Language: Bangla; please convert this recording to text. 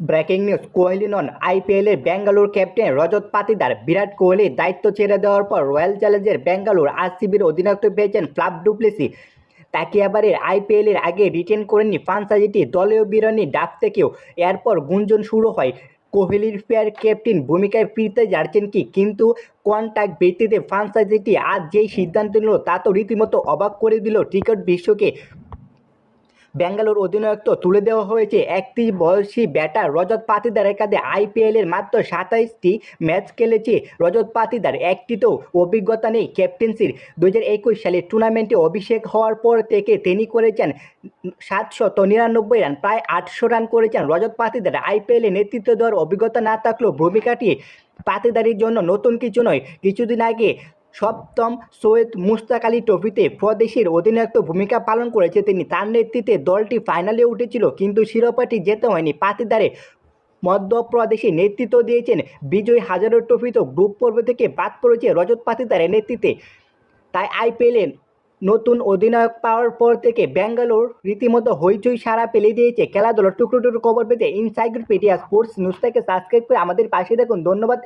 ব্রেকিং নিউজ, কোহলি নন। আইপিএলের ব্যাঙ্গালোর ক্যাপ্টেন রজত পাতিদার বিরাট কোহলির দায়িত্ব ছেড়ে দেওয়ার পর রয়্যাল চ্যালেঞ্জের ব্যাঙ্গালোর আরসিবির অধিনায়কত্ব পেয়েছেন ফ্লাভ ডুপ্লেসি। তাকে এবারের আইপিএলের আগে রিটেন করেননি ফ্রান্সাইজিটি দলীয় বিরণী ডাক থেকেও। এরপর গুঞ্জন শুরু হয়। কোহলির ফেয়ার ক্যাপ্টেন ভূমিকায় ফিরতে যাচ্ছেন কি? কিন্তু কন্ট্যাক্ট ভিত্তিতে ফ্রান্সাইজিটি আজ যেই সিদ্ধান্ত নিল তা তো রীতিমতো অবাক করে দিল ক্রিকেট বিশ্বকে। ব্যাঙ্গালোর অধিনায়কত্ব তুলে দেওয়া হয়েছে। একত্রিশ বয়সী ব্যাটার রজত পাতিদারের কাঁধে আইপিএলের মাত্র সাতাইশটি ম্যাচ খেলেছে রজত পাতিদার। একটিতেও অভিজ্ঞতা নেই ক্যাপ্টেন্সির। দু একুশ সালে টুর্নামেন্টে অভিষেক হওয়ার পর থেকে তিনি করেছেন সাতশত নিরানব্বই রান, প্রায় আটশো রান করেছেন। রজত পাতিদার আইপিএলে নেতৃত্ব দেওয়ার অভিজ্ঞতা না থাকলেও ভূমিকাটি পাতিদারির জন্য নতুন কিছু নয়। কিছুদিন আগে সপ্তম সৈয়দ মুস্তাক আলী ট্রফিতে প্রদেশের অধিনায়ক ভূমিকা পালন করেছে তিনি। তার নেতৃত্বে দলটি ফাইনালে উঠেছিল, কিন্তু শিরোপাটি যেতে হয়নি। পাতিদারে মধ্যপ্রদেশে নেতৃত্ব দিয়েছেন বিজয় হাজারো ট্রফিতেও গ্রুপ পর্ব থেকে বাদ পড়েছে রজত পাতিদারের নেতৃত্বে। তাই আইপিএলে নতুন অধিনায়ক পাওয়ার পর থেকে ব্যাঙ্গালোর রীতিমতো হইচই সারা ফেলে দিয়েছে। খেলাধুলার টুকরো টুকরো খবর পেতে ইনসাইক্লোপিডিয়া স্পোর্টস নিউজ থেকে সাবস্ক্রাইব করে আমাদের পাশে দেখুন ধন্যবাদ।